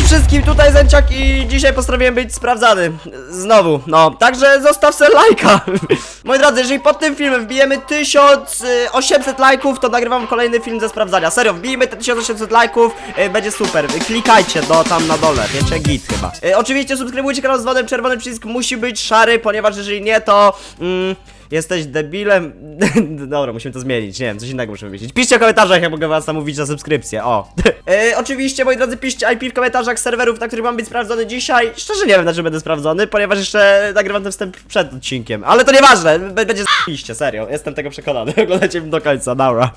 Cześć wszystkim, tutaj Zęciak i dzisiaj postanowiłem być sprawdzany. Znowu, no, także zostaw se lajka. Moi drodzy, jeżeli pod tym filmem wbijemy 1800 lajków, to nagrywam kolejny film ze sprawdzania. Serio, wbijmy te 1800 lajków, y, będzie super. Klikajcie do tam na dole, wiecie, git chyba. Y, oczywiście subskrybujcie kanał z dzwonem, czerwony przycisk musi być szary, ponieważ jeżeli nie, to... Mm, Jesteś debilem. Dobra, musimy to zmienić. Nie wiem, coś innego musimy wymyślić. Piszcie w komentarzach, jak mogę was namówić na subskrypcję. O. e, oczywiście, moi drodzy, piszcie IP w komentarzach serwerów, na których mam być sprawdzony dzisiaj. Szczerze nie wiem, na czym będę sprawdzony, ponieważ jeszcze nagrywam ten wstęp przed odcinkiem. Ale to nieważne, b- będzie iście, serio. Jestem tego przekonany. Oglądajcie mnie do końca, dobra.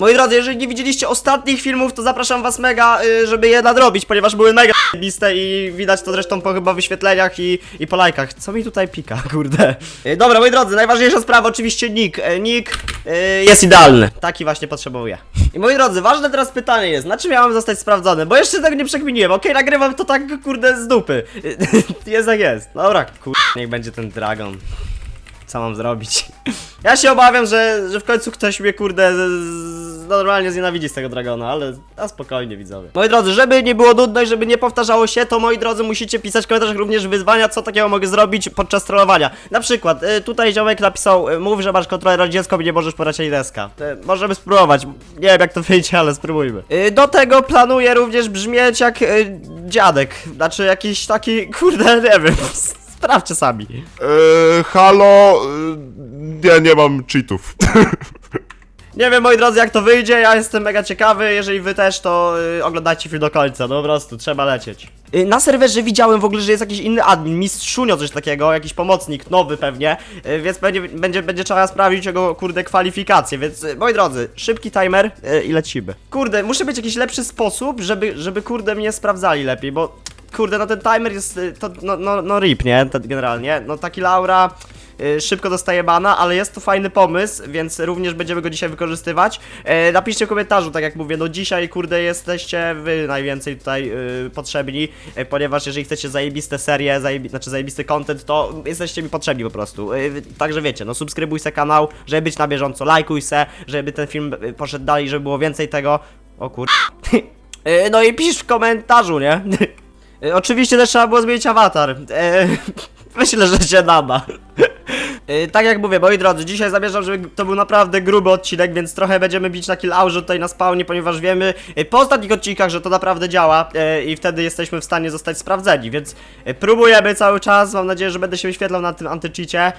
Moi drodzy, jeżeli nie widzieliście ostatnich filmów, to zapraszam was mega, y, żeby je nadrobić, ponieważ były mega liste i widać to zresztą po chyba wyświetleniach i, i po lajkach. Co mi tutaj pika, kurde. Y, Dobra, moi drodzy, najważniejsza sprawa, oczywiście nick. Y, Nick y, jest idealny. Taki właśnie potrzebuję. I moi drodzy, ważne teraz pytanie jest, na czym ja mam zostać sprawdzony? Bo jeszcze tego nie przekminiłem, okej, nagrywam to tak, kurde, z dupy. Jest jak jest. Dobra, kurde, niech będzie ten dragon. Co mam zrobić? Ja się obawiam, że, że w końcu ktoś mnie kurde z, z, normalnie znienawidzi z tego dragona, ale a spokojnie widzowie. Moi drodzy, żeby nie było nudno i żeby nie powtarzało się, to moi drodzy musicie pisać w komentarzach również wyzwania, co takiego mogę zrobić podczas trollowania. Na przykład, y, tutaj ziomek napisał, y, mów, że masz kontroler nad dziecko i nie możesz porać jej deska. Y, możemy spróbować, nie wiem jak to wyjdzie, ale spróbujmy. Y, do tego planuję również brzmieć jak y, dziadek, znaczy jakiś taki, kurde, nie wiem, sprawdźcie sami. Eee, halo, eee, ja nie mam cheatów. Nie wiem moi drodzy jak to wyjdzie, ja jestem mega ciekawy, jeżeli wy też to y, oglądajcie film do końca, no po prostu trzeba lecieć. Y, na serwerze widziałem w ogóle, że jest jakiś inny admin, mistrzunio coś takiego, jakiś pomocnik, nowy pewnie, y, więc pewnie będzie, będzie trzeba sprawdzić jego kurde kwalifikacje, więc y, moi drodzy, szybki timer y, i lecimy. Kurde, muszę mieć jakiś lepszy sposób, żeby, żeby kurde mnie sprawdzali lepiej, bo kurde no ten timer jest, y, to no, no, no rip, nie, generalnie, no taki Laura... Y, szybko dostaje bana, ale jest to fajny pomysł, więc również będziemy go dzisiaj wykorzystywać. E, napiszcie w komentarzu, tak jak mówię, no dzisiaj kurde jesteście wy najwięcej tutaj y, potrzebni, e, ponieważ jeżeli chcecie zajebiste serie, zajebi znaczy zajebisty content, to jesteście mi potrzebni po prostu. E, także wiecie, no subskrybuj se kanał, żeby być na bieżąco, lajkuj se, żeby ten film poszedł dalej, żeby było więcej tego. O kur... No i pisz w komentarzu, nie? E, Oczywiście też trzeba było zmienić awatar. E, myślę, że się nada. Yy, tak jak mówię, moi drodzy, dzisiaj zamierzam, żeby to był naprawdę gruby odcinek, więc trochę będziemy bić na kill aurze tutaj na spawnie, ponieważ wiemy po ostatnich odcinkach, że to naprawdę działa i wtedy jesteśmy w stanie zostać sprawdzeni, więc próbujemy cały czas, mam nadzieję, że będę się wyświetlał na tym antycheacie.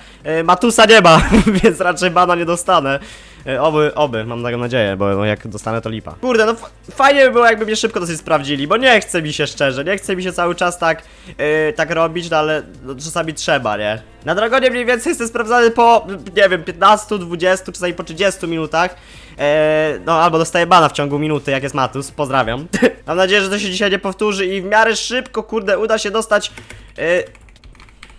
Matusa nie ma, więc raczej bana nie dostanę. Yy, Oby, oby, mam taką nadzieję, bo jak dostanę to lipa. Kurde, no fajnie by było jakby mnie szybko dosyć sprawdzili, bo nie chce mi się szczerze, nie chce mi się cały czas tak, yy, tak robić, no ale no, czasami trzeba, nie? Na Dragonie mniej więcej jestem sprawdzany po, nie wiem, 15, 20, czasami po 30 minutach. Eee, no albo dostaję bana w ciągu minuty, jak jest Matus, pozdrawiam. Mam nadzieję, że to się dzisiaj nie powtórzy i w miarę szybko, kurde, uda się dostać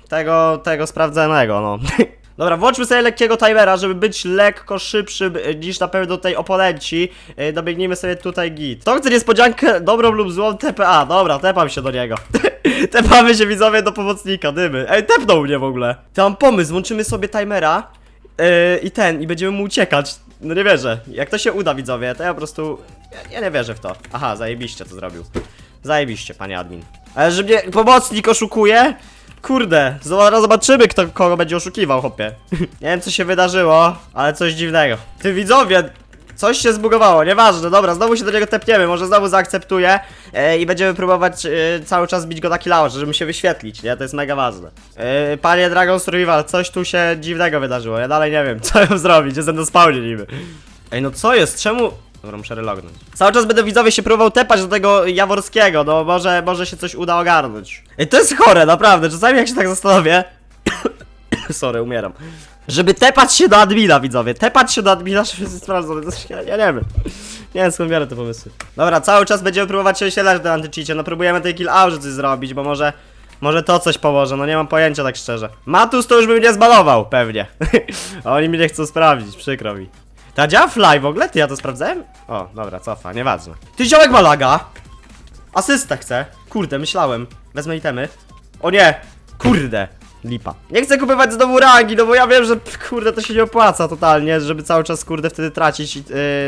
tego, tego sprawdzonego, no. Dobra, włączmy sobie lekkiego timera, żeby być lekko szybszym niż na pewno tej oponenci. Yy, dobiegnijmy sobie tutaj git. To chce niespodziankę, dobrą lub złą TPA. Dobra, tepam się do niego. Tepamy się widzowie do pomocnika, dymy. Ej, tepnął mnie w ogóle. To mam pomysł, włączymy sobie timera yy, i ten, i będziemy mu uciekać. No nie wierzę. Jak to się uda widzowie, to ja po prostu... Ja, ja nie wierzę w to. Aha, zajebiście to zrobił. Zajebiście, panie admin. Ale że mnie pomocnik oszukuje? Kurde, zaraz zobaczymy, kto kogo będzie oszukiwał, chłopie. Nie wiem, co się wydarzyło, ale coś dziwnego. Ty widzowie, coś się zbugowało, nieważne, dobra, znowu się do niego tepniemy, może znowu zaakceptuje e, i będziemy próbować e, cały czas bić go na killaurze, żeby się wyświetlić, nie? To jest mega ważne. E, panie Dragon Survival, coś tu się dziwnego wydarzyło, ja dalej nie wiem, co ją zrobić, jestem na spawnie niby. Ej, no co jest, czemu... Dobra, muszę relognąć. Cały czas będę widzowie się próbował tepać do tego Jaworskiego, no może, może się coś uda ogarnąć. Ej, to jest chore, naprawdę, czasami jak się tak zastanowię... Sorry, umieram. Żeby tepać się do admina, widzowie, tepać się do admina, żeby jest sprawdzone, ja, ja nie wiem. Nie wiem skąd biorę te pomysły. Dobra, cały czas będziemy próbować się wysielać do antycheacie, no próbujemy tej kill aurze coś zrobić, bo może... Może to coś pomoże, no nie mam pojęcia tak szczerze. Matus to już by mnie zbalował, pewnie. Oni mnie nie chcą sprawdzić, przykro mi. Ta działa fly w ogóle? Ty ja to sprawdzałem? O, dobra, cofa, nieważne. Ty ziołek ma laga! Asystę chcę. Kurde, myślałem. Wezmę itemy. O nie! Kurde! Lipa. Nie chcę kupować znowu rangi, no bo ja wiem, że pff, kurde to się nie opłaca totalnie, żeby cały czas kurde wtedy tracić, yy,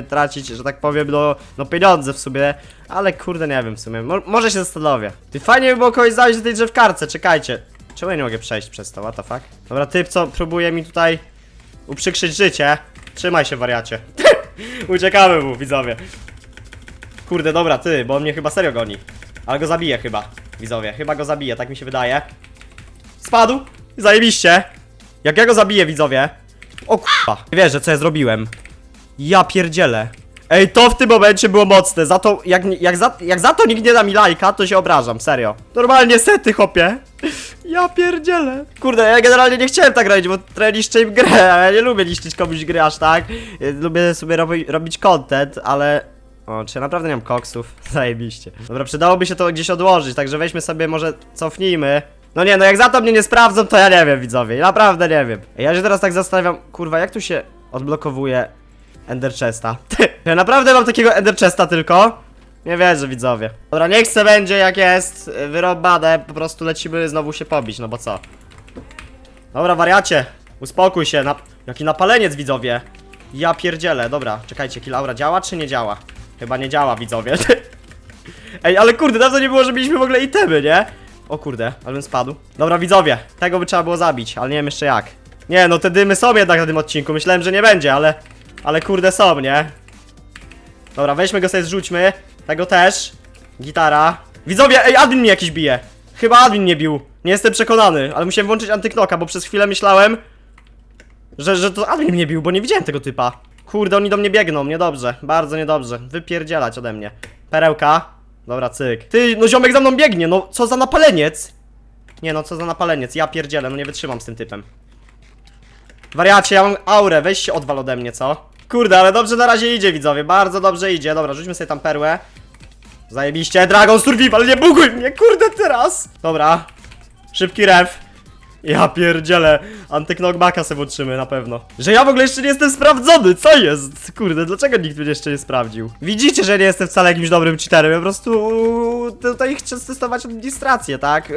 tracić, że tak powiem, no, no pieniądze w sumie. Ale kurde nie wiem w sumie, Mo może się zastanowię. Ty fajnie by było kogoś znaleźć do tej drzewkarce, czekajcie. Czemu ja nie mogę przejść przez to, what the fuck? Dobra, typ co próbuje mi tutaj uprzykrzyć życie. Trzymaj się wariacie. Uciekamy mu, widzowie. Kurde, dobra, ty, bo on mnie chyba serio goni. Ale go zabije chyba, widzowie. Chyba go zabije, tak mi się wydaje. Spadł! Zajebiście! Jak ja go zabiję, widzowie? O kurwa. Nie wierzę, co ja zrobiłem. Ja pierdzielę. Ej, to w tym momencie było mocne. Za to, jak, jak, za, jak za to nikt nie da mi lajka, to się obrażam, serio. Normalnie sety, hopie. Ja pierdzielę. Kurde, ja generalnie nie chciałem tak robić, bo trochę niszczę im grę, a ja nie lubię niszczyć komuś gry aż tak. Y, Lubię sobie robi, robić content, ale... O, czy ja naprawdę nie mam koksów? Zajebiście. Dobra, przydałoby się to gdzieś odłożyć, także weźmy sobie może, cofnijmy. No nie, no jak za to mnie nie sprawdzą, to ja nie wiem, widzowie. Naprawdę nie wiem. Ja się teraz tak zastanawiam, kurwa, jak tu się odblokowuje Ender Chesta? ja naprawdę mam takiego Ender Chesta tylko? Nie wierzę, widzowie. Dobra, niech se będzie jak jest, y, wyrobane, po prostu lecimy znowu się pobić, no bo co? Dobra, wariacie, uspokój się, na... jaki napaleniec, widzowie. Ja pierdzielę, dobra, czekajcie, kilaura działa czy nie działa? Chyba nie działa, widzowie. Ej, ale kurde, dawno nie było, że mieliśmy w ogóle itemy, nie? O kurde, ale bym spadł. Dobra, widzowie, tego by trzeba było zabić, ale nie wiem jeszcze jak. Nie, no te dymy są jednak na tym odcinku, myślałem, że nie będzie, ale... Ale kurde są, nie? Dobra, weźmy go sobie, zrzućmy. Tego też. Gitara. Widzowie, ej, admin mnie jakiś bije. Chyba admin mnie bił. Nie jestem przekonany, ale musiałem włączyć antyknoka, bo przez chwilę myślałem, że, że to admin mnie bił, bo nie widziałem tego typa. Kurde, oni do mnie biegną, niedobrze, bardzo niedobrze. Wypierdzielać ode mnie. Perełka. Dobra, cyk. Ty, no ziomek za mną biegnie, no co za napaleniec. Nie no, co za napaleniec, ja pierdzielę, no nie wytrzymam z tym typem. Wariacie, ja mam aurę, weź się odwal ode mnie, co? Kurde, ale dobrze na razie idzie, widzowie, bardzo dobrze idzie. Dobra, rzućmy sobie tam perłę. Zajebiście, Dragon Survival, nie buguj mnie, kurde, teraz! Dobra, szybki ref. Ja pierdzielę, antyknockbacka sobie włączymy na pewno. Że ja w ogóle jeszcze nie jestem sprawdzony, co jest? Kurde, dlaczego nikt mnie jeszcze nie sprawdził? Widzicie, że nie jestem wcale jakimś dobrym cheaterem, ja po prostu tutaj chcę testować administrację, tak?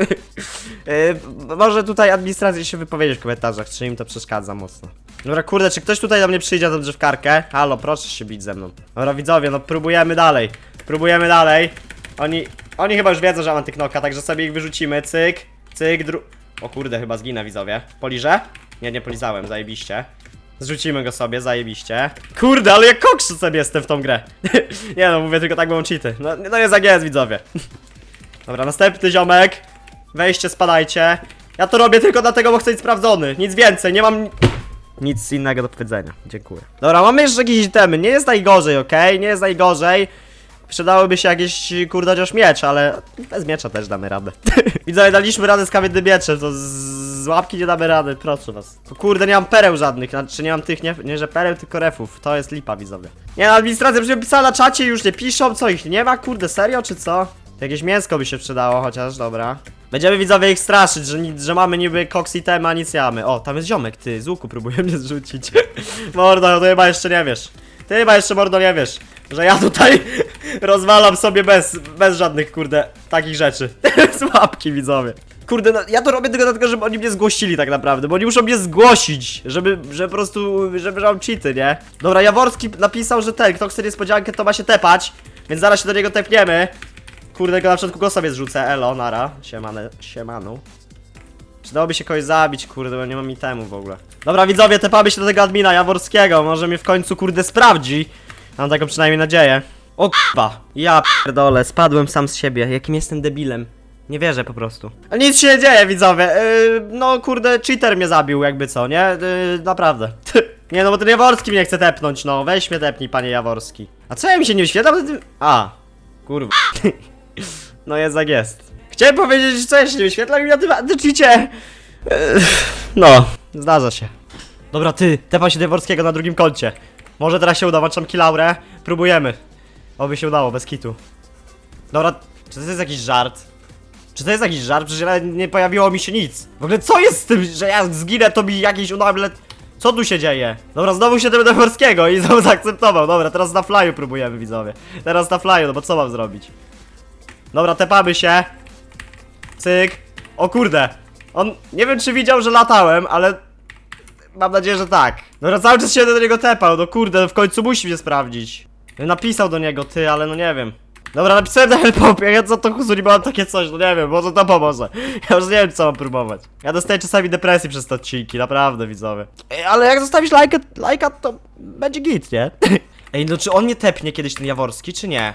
Yy, może tutaj administracja się wypowiedzieć w komentarzach, czy im to przeszkadza mocno. Dobra, kurde, czy ktoś tutaj do mnie przyjdzie na drzewkarkę? Halo, proszę się bić ze mną. Dobra, widzowie, no próbujemy dalej. Próbujemy dalej. Oni, oni chyba już wiedzą, że mam antyknoka, także sobie ich wyrzucimy. Cyk, cyk, dru... O kurde, chyba zginę, widzowie. Poliżę? Nie, nie polizałem, zajebiście. Zrzucimy go sobie, zajebiście. Kurde, ale jak kokszy sobie jestem w tą grę. nie no, mówię tylko tak, bo cheaty. No, no jest jak jest, widzowie. Dobra, następny ziomek. Wejście, spadajcie. Ja to robię tylko dlatego, bo chcę być sprawdzony. Nic więcej, nie mam nic innego do powiedzenia. Dziękuję. Dobra, mamy jeszcze jakieś itemy. Nie jest najgorzej, okej? Nie jest najgorzej. Przydałyby się jakieś, kurde, chociaż miecz, ale bez miecza też damy radę. Widzowie, daliśmy radę z kamiennym mieczem, to z, łapki nie damy rady, proszę was. To kurde, nie mam pereł żadnych, znaczy nie mam tych, nie, nie że pereł, tylko refów. To jest lipa, widzowie. Nie, no, administracja przecież pisała na czacie już nie piszą, co ich nie ma, kurde, serio, czy co? Jakieś mięsko by się przydało chociaż, dobra. Będziemy widzowie ich straszyć, że, że mamy niby koks i tema, nic nie mamy. O, tam jest ziomek, ty, z łuku próbuje mnie zrzucić. Mordo, no to chyba jeszcze nie wiesz. Ty chyba jeszcze, mordo, nie wiesz, że ja tutaj rozwalam sobie bez, bez żadnych, kurde, takich rzeczy. z łapki, widzowie. Kurde, no, ja to robię tylko dlatego, żeby oni mnie zgłosili tak naprawdę, bo oni muszą mnie zgłosić, żeby, że po prostu, żeby że mam cheaty, nie? Dobra, Jaworski napisał, że ten, kto chce niespodziankę, to ma się tepać, więc zaraz się do niego tepniemy. Kurde, go na początku go sobie zrzucę, elo, nara, siemane, siemanu. Przydałoby się kogoś zabić, kurde, bo nie mam itemu w ogóle. Dobra, widzowie, tepamy się do tego admina Jaworskiego, może mnie w końcu, kurde, sprawdzi. Mam taką przynajmniej nadzieję. O k***a, ja pierdolę, spadłem sam z siebie, jakim jestem debilem. Nie wierzę po prostu. Nic się nie dzieje, widzowie. Yy, no kurde, cheater mnie zabił, jakby co, nie? Yy, naprawdę. nie no, bo ten Jaworski mnie chce tepnąć, no. Weź mnie tepnij, panie Jaworski. A co ja mi się nie wyświetla? A, kurwa. no jest jak jest. Chciałem powiedzieć, co ja się nie wyświetla i na tym cheacie. Yy, no, zdarza się. Dobra, ty, tepa się Jaworskiego na drugim koncie. Może teraz się uda, włączam kilaurę. Próbujemy. Oby się udało, bez kitu. Dobra, czy to jest jakiś żart? Czy to jest jakiś żart? Przecież nie pojawiło mi się nic. W ogóle co jest z tym, że ja zginę, to mi jakiś unable... Co tu się dzieje? Dobra, znowu się do Morskiego i znowu zaakceptował. Dobra, teraz na flyu próbujemy, widzowie. Teraz na flyu, no bo co mam zrobić? Dobra, tepamy się. Cyk. O kurde. On, nie wiem czy widział, że latałem, ale mam nadzieję, że tak. Dobra, cały czas się do niego tepał, no kurde, w końcu musi mnie sprawdzić. Napisał do niego, ty, ale no nie wiem. Dobra, napisałem na helpopie, ja co to chuzu nie mam takie coś, no nie wiem, może to pomoże. Ja już nie wiem, co mam próbować. Ja dostaję czasami depresji przez te odcinki, naprawdę, widzowie. Ale jak zostawisz lajka, lajka, to będzie git, nie? Ej, no czy on mnie tepnie kiedyś, ten Jaworski, czy nie?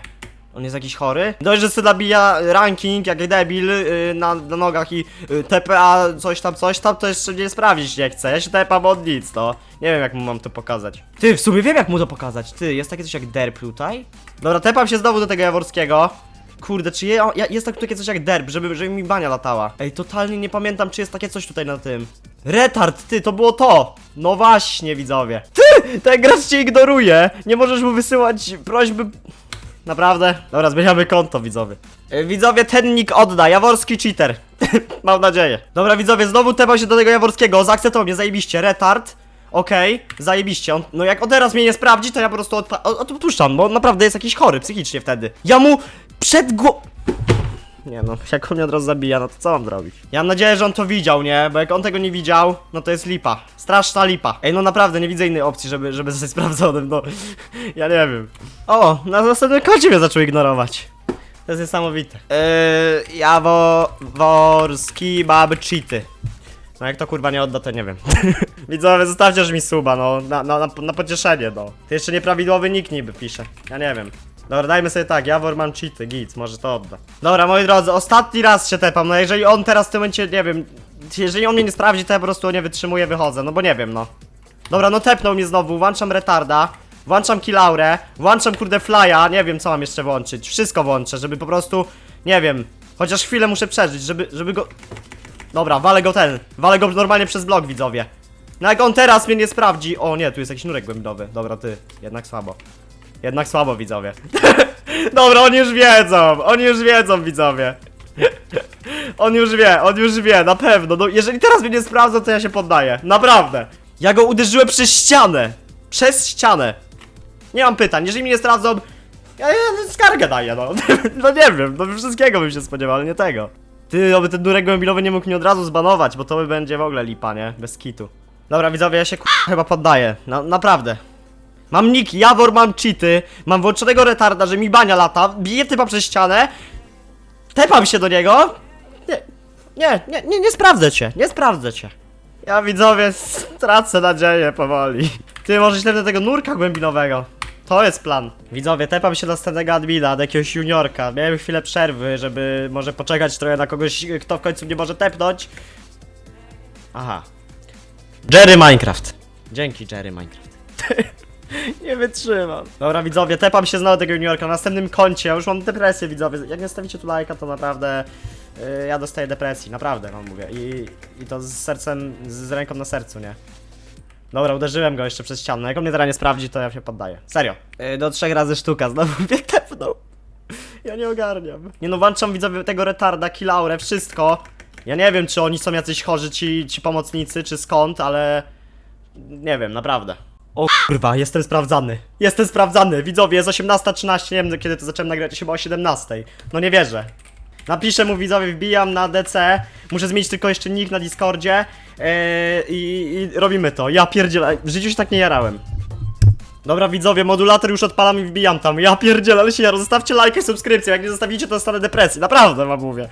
On jest jakiś chory? Dość, że sobie nabija ranking jak debil yy, na, na nogach i yy, TPA coś tam, coś tam, to jeszcze nie sprawdzić nie chcę. Ja się tepam od nic, to. Nie wiem jak mu mam to pokazać. Ty, w sumie wiem jak mu to pokazać. Ty, jest takie coś jak derp tutaj? Dobra, tepam się znowu do tego Jaworskiego. Kurde, czy je, ja, jest tak takie coś jak derp, żeby, żeby mi bania latała. Ej, totalnie nie pamiętam, czy jest takie coś tutaj na tym. Retard, ty, to było to! No właśnie, widzowie. Ty, ten gracz cię ignoruje. Nie możesz mu wysyłać prośby Naprawdę? Dobra, zmieniamy konto, widzowie. Yy, Widzowie, ten nick odda, Jaworski cheater. Mam nadzieję. Dobra, widzowie, znowu tepał się do tego Jaworskiego, zaakceptował mnie, zajebiście, retard. Okej, zajebiście, on, no jak on teraz mnie nie sprawdzi, to ja po prostu od- odpuszczam, bo naprawdę jest jakiś chory psychicznie wtedy. Ja mu przed gło... Nie no, jak on mnie od razu zabija, no to co mam zrobić? Ja mam nadzieję, że on to widział, nie? Bo jak on tego nie widział, no to jest lipa. Straszna lipa. Ej, no naprawdę, nie widzę innej opcji, żeby, żeby zostać sprawdzonym, no. Ja nie wiem. O, na następnym koncie mnie zaczął ignorować. To jest niesamowite. Yy, Jaworski mamy cheaty. No jak to kurwa nie odda, to nie wiem. Widzowie, zostawcie mi suba, no, na, na, na, na pocieszenie, no. To jeszcze nieprawidłowy nick niby pisze. Ja nie wiem. Dobra, dajmy sobie tak, Jawor mam cheaty, git, może to odda. Dobra, moi drodzy, ostatni raz się tepam, no jeżeli on teraz w tym momencie, nie wiem, jeżeli on mnie nie sprawdzi, to ja po prostu nie wytrzymuję, wychodzę, no bo nie wiem, no. Dobra, no tepnął mnie znowu, włączam retarda, włączam kilaurę, włączam kurde flya, nie wiem co mam jeszcze włączyć, wszystko włączę, żeby po prostu, nie wiem, chociaż chwilę muszę przeżyć, żeby, żeby go... Dobra, walę go ten, walę go normalnie przez blok, widzowie. No jak on teraz mnie nie sprawdzi, o nie, tu jest jakiś nurek głębinowy, dobra ty, jednak słabo. Jednak słabo, widzowie. Dobra, oni już wiedzą, oni już wiedzą, widzowie. On już wie, on już wie, na pewno. No, jeżeli teraz mnie nie sprawdzą, to ja się poddaję. Naprawdę. Ja go uderzyłem przez ścianę. Przez ścianę. Nie mam pytań, jeżeli mnie nie sprawdzą, ja, ja skargę daję, no. No nie wiem, no wszystkiego bym się spodziewał, ale nie tego. Ty, oby ten durek głębinowy nie mógł mnie od razu zbanować, bo to by będzie w ogóle lipa, nie? Bez kitu. Dobra, widzowie, ja się k- chyba poddaję. Na, naprawdę. Mam nick, Jawor, mam cheaty, mam włączonego retarda, że mi bania lata, biję typa przez ścianę, tepam się do niego. Nie, nie, nie, nie, nie sprawdzę cię, nie sprawdzę cię. Ja widzowie stracę nadzieję powoli. Ty może śledzę tego nurka głębinowego. To jest plan. Widzowie, tepam się do następnego admina, do jakiegoś juniorka. Miałem chwilę przerwy, żeby może poczekać trochę na kogoś, kto w końcu mnie może tepnąć. Aha. Jerry Minecraft. Dzięki Jerry Minecraft. Nie wytrzymam. Dobra widzowie, tepam się znowu tego juniorka na następnym koncie, ja już mam depresję widzowie. Jak nie stawicie tu lajka, to naprawdę yy, ja dostaję depresji, naprawdę wam mówię. I, I to z sercem, z ręką na sercu, nie? Dobra, uderzyłem go jeszcze przez ścianę. Jak on mnie teraz nie sprawdzi, to ja się poddaję. Serio. Yy, do trzech razy sztuka, znowu mnie tepnął. Ja nie ogarniam. Nie no, włączam widzowie tego retarda, kilaurę, wszystko. Ja nie wiem, czy oni są jacyś chorzy, ci, ci pomocnicy, czy skąd, ale... Nie wiem, naprawdę. O kurwa, jestem sprawdzany. Jestem sprawdzany. Widzowie, jest 18.13, nie wiem kiedy to zacząłem nagrać, chyba o 17. No nie wierzę. Napiszę mu widzowie, wbijam na DC. Muszę zmienić tylko jeszcze nick na Discordzie. Yy, i, I robimy to. Ja pierdzielę, w życiu się tak nie jarałem. Dobra widzowie, modulator już odpalam i wbijam tam. Ja pierdzielę, ale się jaro. Zostawcie lajkę, subskrypcję. Jak nie zostawicie, to dostanę depresji. Naprawdę wam mówię.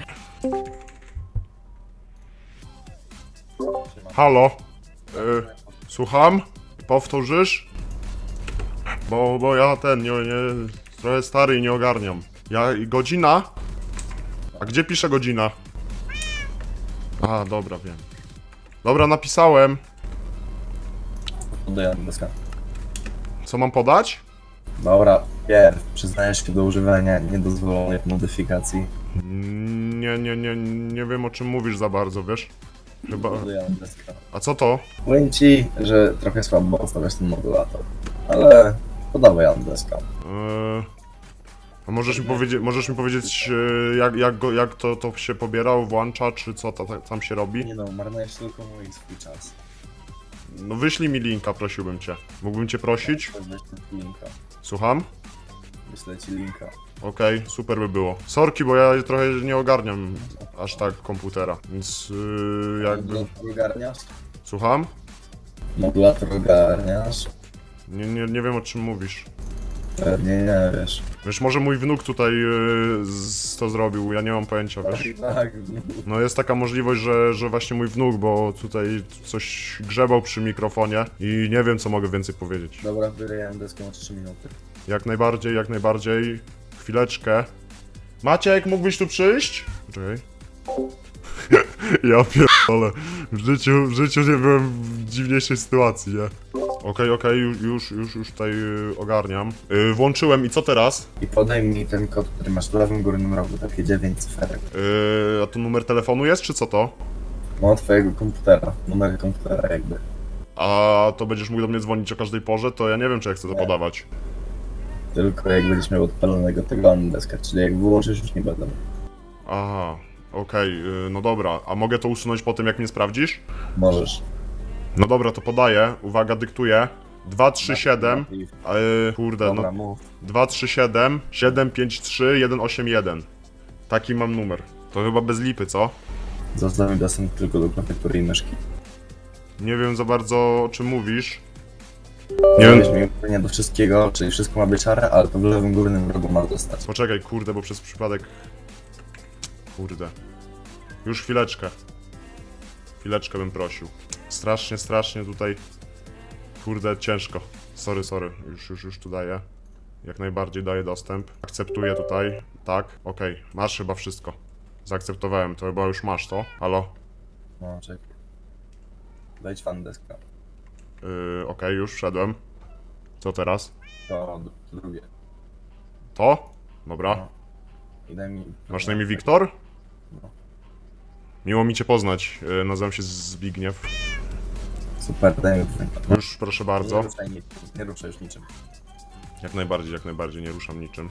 Halo? Y, słucham? Powtórzysz? Bo, bo ja ten, nie, nie, trochę stary i nie ogarniam. Ja, i godzina? A gdzie pisze godzina? A, dobra, wiem. Dobra, napisałem. Oddaję deska. Co mam podać? Dobra, pierw przyznajesz się do używania niedozwolonych modyfikacji. Nie, nie, nie, nie wiem o czym mówisz za bardzo, wiesz? Chyba... A co to? Powiem ci, że trochę słabo ustawiasz ten modulator, ale podawaj deska. Eee, a możesz mi powiedzieć, możesz mi powiedzieć e, jak, jak, go, jak to, to się pobiera, włącza, czy co ta, ta, tam się robi? Nie no, marnujesz tylko mój swój czas. No wyślij mi linka, prosiłbym cię. Mógłbym cię prosić? Weź linka. Słucham? Wyślę ci linka. Okej, super by było. Sorki, bo ja trochę nie ogarniam. aż tak komputera, więc yy, jakby... Modulator ogarniasz? Słucham? Modulator ogarniasz? Nie, nie, nie wiem o czym mówisz. Pewnie nie wiesz. Wiesz, może mój wnuk tutaj yy, z, to zrobił, ja nie mam pojęcia, wiesz. Tak, No jest taka możliwość, że, że właśnie mój wnuk, bo tutaj coś grzebał przy mikrofonie i nie wiem co mogę więcej powiedzieć. dobra, wyryłem deskę na 3 minuty. Jak najbardziej, jak najbardziej. Chwileczkę. Maciek, mógłbyś tu przyjść? Czekaj. ja pierdolę. W życiu, w życiu nie byłem w dziwniejszej sytuacji, nie? Okej, okej, już, już, już, już tutaj y, ogarniam. Y, włączyłem i co teraz? I podaj mi ten kod, który masz w lewym górnym rogu, takie 9 cyferek. Y, a to numer telefonu jest, czy co to? No, twojego komputera, numer komputera jakby. A to będziesz mógł do mnie dzwonić o każdej porze, to ja nie wiem, czy ja chcę to podawać. Tylko jak będziesz miał odpalonego tego deska, czyli jak wyłączysz już nie będę. Aha, okej, y, no dobra. A mogę to usunąć po tym, jak mnie sprawdzisz? Możesz. No dobra, to podaję. Uwaga, dyktuję. 237, yy, kurde, Dobra, no. mów. 237 753 181. Taki mam numer. To chyba bez lipy, co? Zostawię dostęp tylko do klawiatury i myszki. Nie wiem za bardzo o czym mówisz. Nie wiem. mi upewnienia do wszystkiego, czyli wszystko ma być szare, ale to w lewym górnym rogu ma dostać. Poczekaj, kurde, bo przez przypadek. Kurde. Już chwileczkę. Chwileczkę bym prosił. Strasznie, strasznie tutaj. Kurde, ciężko. Sorry, sorry. Już, już, już tu daję. Jak najbardziej daję dostęp. Akceptuję tutaj. Tak, okej. Masz chyba wszystko. Zaakceptowałem, to chyba już masz to. Halo? No, czekaj. Wejdź fan deska. Yy, okej, już wszedłem. Co teraz? To drugie. To? Dobra. No. I daj mi... Masz na imię Wiktor? No. Miło mi cię poznać. Yy, nazywam się Zbigniew. Super, daj mi. Już proszę bardzo. Nie ruszaj, nic, nie ruszaj już niczym. Jak najbardziej, jak najbardziej, nie ruszam niczym.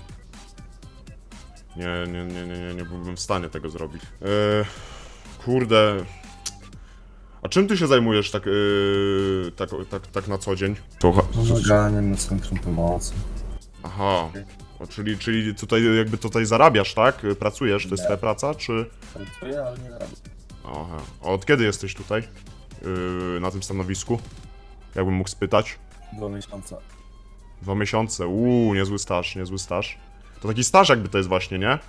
Nie, nie, nie, nie, nie, nie byłbym w stanie tego zrobić. Eee, kurde. A czym ty się zajmujesz tak, yy, tak, tak, tak na co dzień? Słucha. Pomaganiem na centrum pomocy. Aha. O, czyli, czyli tutaj jakby tutaj zarabiasz, tak? Pracujesz, to jest Nie. twoja praca, czy... Pracuję, ale nie robię. Aha. A od kiedy jesteś tutaj? Yy, na tym stanowisku? Jakbym mógł spytać? Dwa miesiące. Dwa miesiące, uuu, niezły staż, niezły staż. To taki staż jakby to jest właśnie, nie?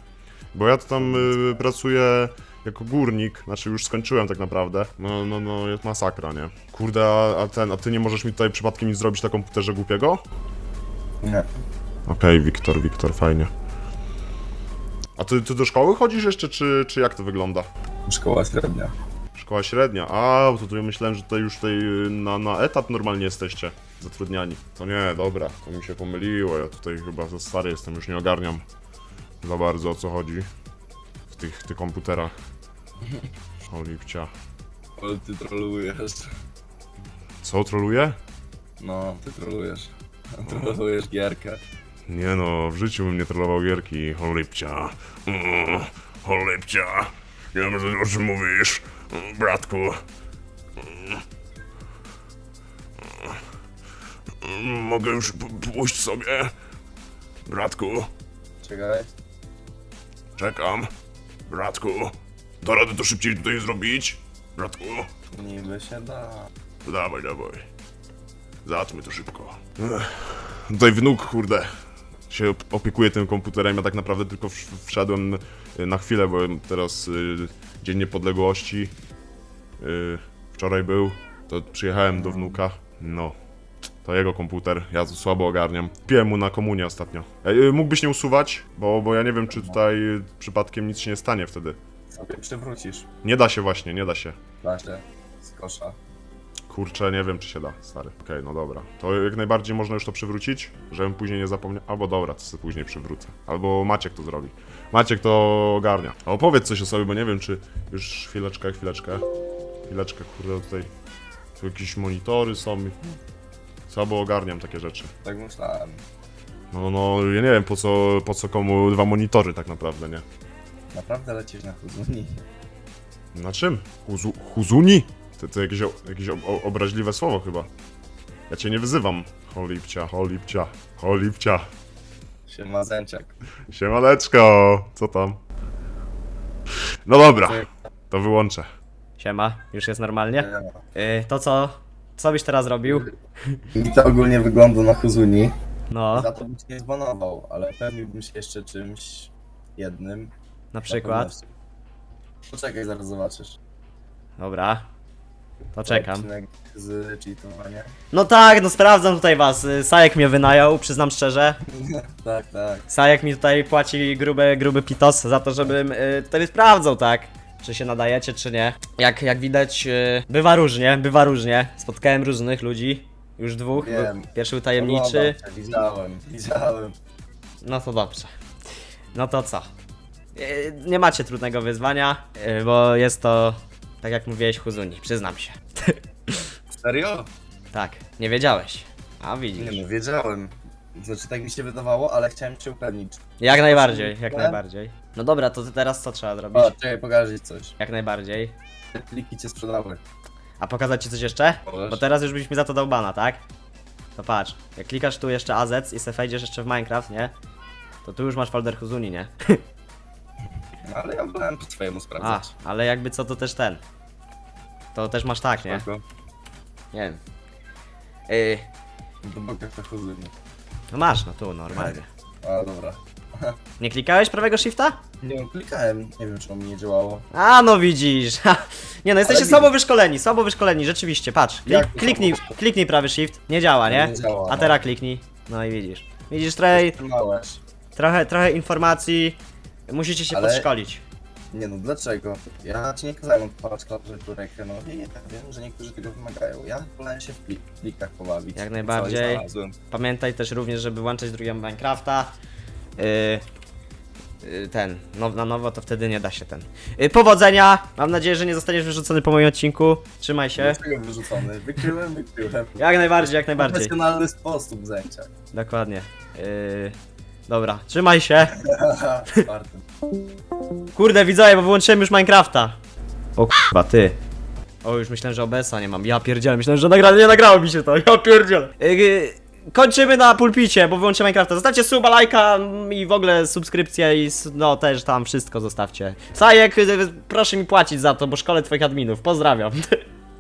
Bo ja to tam y, pracuję jako górnik, znaczy już skończyłem tak naprawdę. No, no, no, jest masakra, nie? Kurde, a, a ten, a ty nie możesz mi tutaj przypadkiem nic zrobić na komputerze głupiego? Nie. Okej, Wiktor, Wiktor, fajnie. A ty, ty do szkoły chodzisz jeszcze, czy, czy jak to wygląda? Szkoła średnia. Szkoła średnia. A, to tutaj myślałem, że tutaj już tutaj y, na, na etat normalnie jesteście zatrudniani. To nie, dobra, to mi się pomyliło. Ja tutaj chyba za stary jestem, już nie ogarniam za bardzo o co chodzi w tych, tych komputerach. O lipcia. Ale ty trolujesz. Co, troluje? No, ty trolujesz. Trolujesz gierkę. Nie no, w życiu bym nie trollował gierki. O lipcia. Mm. Nie wiem, o czym mówisz, mm, bratku. Mm. Mm, Mogę już p- pójść sobie? Bratku, Czekaj. czekam. Bratku, da radę to szybciej tutaj zrobić? Bratku, Niby się da. dawaj, dawaj. Załatwmy to szybko. Ech. Tutaj wnuk, kurde, się op- opiekuje tym komputerem. Ja tak naprawdę tylko wsz- wszedłem y, na chwilę, bo teraz y, Dzień Niepodległości. Y, wczoraj był, to przyjechałem do wnuka. No, to jego komputer, ja to słabo ogarniam. Piłem mu na komunię ostatnio. Ej, y, mógłbyś nie usuwać, bo, bo ja nie wiem, czy tutaj y, przypadkiem nic się nie stanie wtedy. Sobie przewrócisz. Nie da się właśnie, nie da się. Właśnie. Z kosza. Kurczę, nie wiem czy się da, stary. Okej, no dobra. To jak najbardziej można już to przywrócić, żebym później nie zapomniał. Albo dobra, to sobie później przywrócę. Albo Maciek to zrobi. Maciek to ogarnia. A opowiedz coś o sobie, bo nie wiem czy... Już chwileczkę, chwileczkę. Chwileczkę, kurde, tutaj... Tu jakieś monitory są. Słabo ogarniam takie rzeczy. Tak myślałem. No, no, ja nie wiem po co, po co komu dwa monitory tak naprawdę, nie? Naprawdę lecisz na Huzuni. Na czym? Huzu, huzuni? To, to jakieś, o- jakieś o, o, obraźliwe słowo chyba. Ja cię nie wyzywam. Holipcia, holipcia, holipcia. Siema Zęciak. Siemaneczko, co tam? No dobra, to wyłączę. Siema, już jest normalnie. Nie ma. Y, to co? Co byś teraz robił? I to ogólnie wygląda na Huzuni. No, Za to bym się nie zbanował, ale pewniłbym się jeszcze czymś jednym. Na przykład. Poczekaj, zaraz zobaczysz. Dobra. To czekam. Odcinek z cheatowania. No tak, no sprawdzam tutaj was. Y, Sajek mnie wynajął, przyznam szczerze. tak, tak. Sajek mi tutaj płaci gruby, gruby pitos za to, żebym y, tutaj sprawdzał, tak? Czy się nadajecie, czy nie. Jak, jak widać, y, bywa różnie, bywa różnie. Spotkałem różnych ludzi. Już dwóch. Wiem. Był Pierwszy był tajemniczy. Oglądam cię, Widziałem, widziałem. No to dobrze. No to co? Y, Nie macie trudnego wyzwania, y, bo jest to, tak jak mówiłeś, Huzuni, przyznam się. Serio? Tak, nie wiedziałeś. A widzisz. Nie no, wiedziałem. Znaczy tak mi się wydawało, ale chciałem się upewnić. Jak najbardziej, jak najbardziej. No dobra, to teraz co trzeba zrobić? O, czekaj, pokażę ci coś. Jak najbardziej. Te pliki cię sprzedały. A pokazać ci coś jeszcze? Możesz. Bo teraz już byś mi za to dał bana, tak? To patrz, jak klikasz tu jeszcze AZ i se wejdziesz jeszcze w Minecraft, nie? To tu już masz folder Huzuni, nie? No, ale ja wolałem po swojemu A, sprawdzać. ale jakby co to też ten. To też masz tak, nie? Spoko. Nie wiem. Yy, Do boka to Huzuni. no masz, no tu, normalnie. A, dobra. Nie klikałeś prawego shifta? Nie klikałem, nie wiem czemu mi nie działało. A, no widzisz. ha. Nie no, jesteście słabo wyszkoleni, słabo wyszkoleni, rzeczywiście, patrz. Klik, Jak to kliknij, słabo? kliknij prawy shift, nie działa, nie? Nie działa, A no. teraz kliknij. No i widzisz. Widzisz, Trzymałeś. trochę, trochę informacji. Musicie się Ale- podszkolić. Nie no, dlaczego? Ja ci nie kazałem odpalać klawiaturę no nie, nie, wiem, że niektórzy tego wymagają. Ja wolałem się w plik, plikach pobawić. Jak Co najbardziej. i znalazłem. Pamiętaj też również, żeby włączać drugiego Minecrafta. Yy, yy, ten, no, na nowo to wtedy nie da się ten. Yy, powodzenia! Mam nadzieję, że nie zostaniesz wyrzucony po moim odcinku. Trzymaj się. Dlaczego wyrzucony? Wykryłem, wykryłem. Jak najbardziej, jak najbardziej. Profesjonalny sposób zajęcia. Dokładnie. Yy, dobra, trzymaj się. Czwartym. Kurde, widzowie, bo wyłączyłem już Minecrafta. O kurwa, ty. O, już myślałem, że OBS-a nie mam. Ja pierdzielę, myślałem, że nagra nie nagrało mi się to. Ja pierdzielę. Yy, kończymy na pulpicie, bo wyłączę Minecrafta. Zostawcie suba, lajka mm, i w ogóle subskrypcję i s- no też tam wszystko zostawcie. Sajek, yy, proszę mi płacić za to, bo szkole twoich adminów. Pozdrawiam.